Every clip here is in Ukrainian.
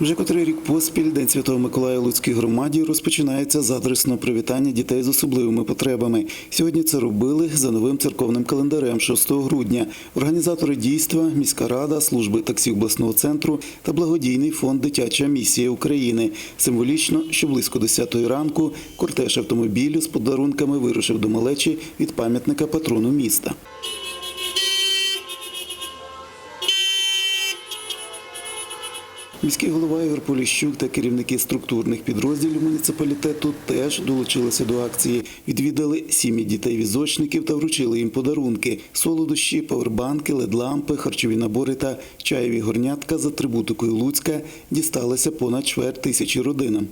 Вже котрий рік поспіль День Святого Миколая Луцькій громаді розпочинається з адресного привітання дітей з особливими потребами. Сьогодні це робили за новим церковним календарем 6 грудня. Організатори дійства, міська рада, служби таксі обласного центру та благодійний фонд Дитяча місія України. Символічно, що близько 10 ранку кортеж автомобілю з подарунками вирушив до малечі від пам'ятника патрону міста. Міський голова Ігор Поліщук та керівники структурних підрозділів муніципалітету теж долучилися до акції. Відвідали сім'ї дітей-візочників та вручили їм подарунки: солодощі, павербанки, ледлампи, харчові набори та чаєві горнятка з атрибутикою Луцька дісталися понад чверть тисячі родинам.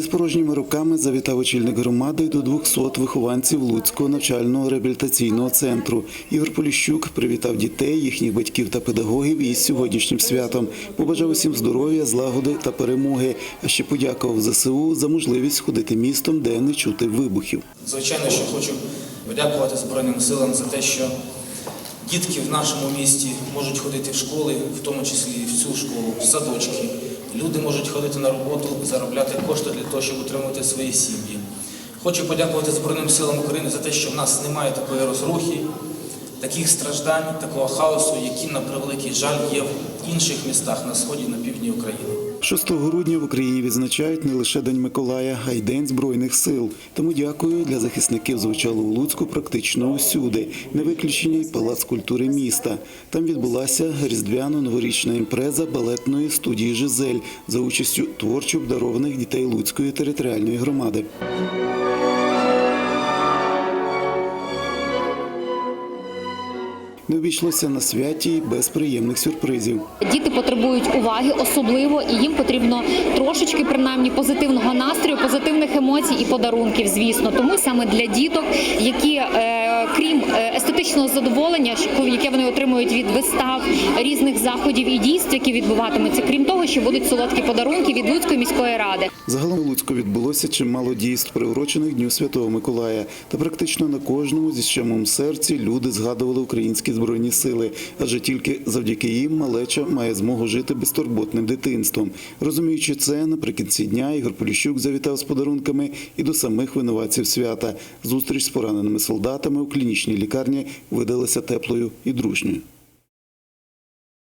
Неспорожніми руками завітав очільник громади до 200 вихованців Луцького навчального реабілітаційного центру. Ігор Поліщук привітав дітей, їхніх батьків та педагогів із сьогоднішнім святом. Побажав усім здоров'я, злагоди та перемоги. А ще подякував ЗСУ за можливість ходити містом, де не чути вибухів. Звичайно, що хочу подякувати Збройним силам за те, що дітки в нашому місті можуть ходити в школи, в тому числі в цю школу, в садочки. Люди можуть ходити на роботу, заробляти кошти для того, щоб утримувати свої сім'ї. Хочу подякувати Збройним силам України за те, що в нас немає такої розрухи, таких страждань, такого хаосу, які, на превеликий жаль, є в інших містах на сході на півдні України. 6 грудня в Україні відзначають не лише День Миколая, а й День Збройних сил. Тому дякую для захисників звучало у Луцьку практично усюди. Не виключення й палац культури міста. Там відбулася різдвяно-новорічна імпреза балетної студії Жизель за участю творчо обдарованих дітей Луцької територіальної громади. Не обійшлося на святі без приємних сюрпризів. Діти потребують уваги особливо, і їм потрібно трошечки принаймні позитивного настрою, позитивних емоцій і подарунків. Звісно, тому саме для діток, які е, крім е, естетичного задоволення, яке вони отримують від вистав різних заходів і дійств, які відбуватимуться, крім того, що будуть солодкі подарунки від Луцької міської ради. Загалом у Луцьку відбулося чимало дійств, приурочених Дню Святого Миколая. Та практично на кожному зі щемом серці люди згадували українські збройні сили, адже тільки завдяки їм малеча має змогу жити безтурботним дитинством. Розуміючи це, наприкінці дня Ігор Поліщук завітав з подарунками і до самих винуватців свята. Зустріч з пораненими солдатами у клінічній лікарні видалася теплою і дружньою.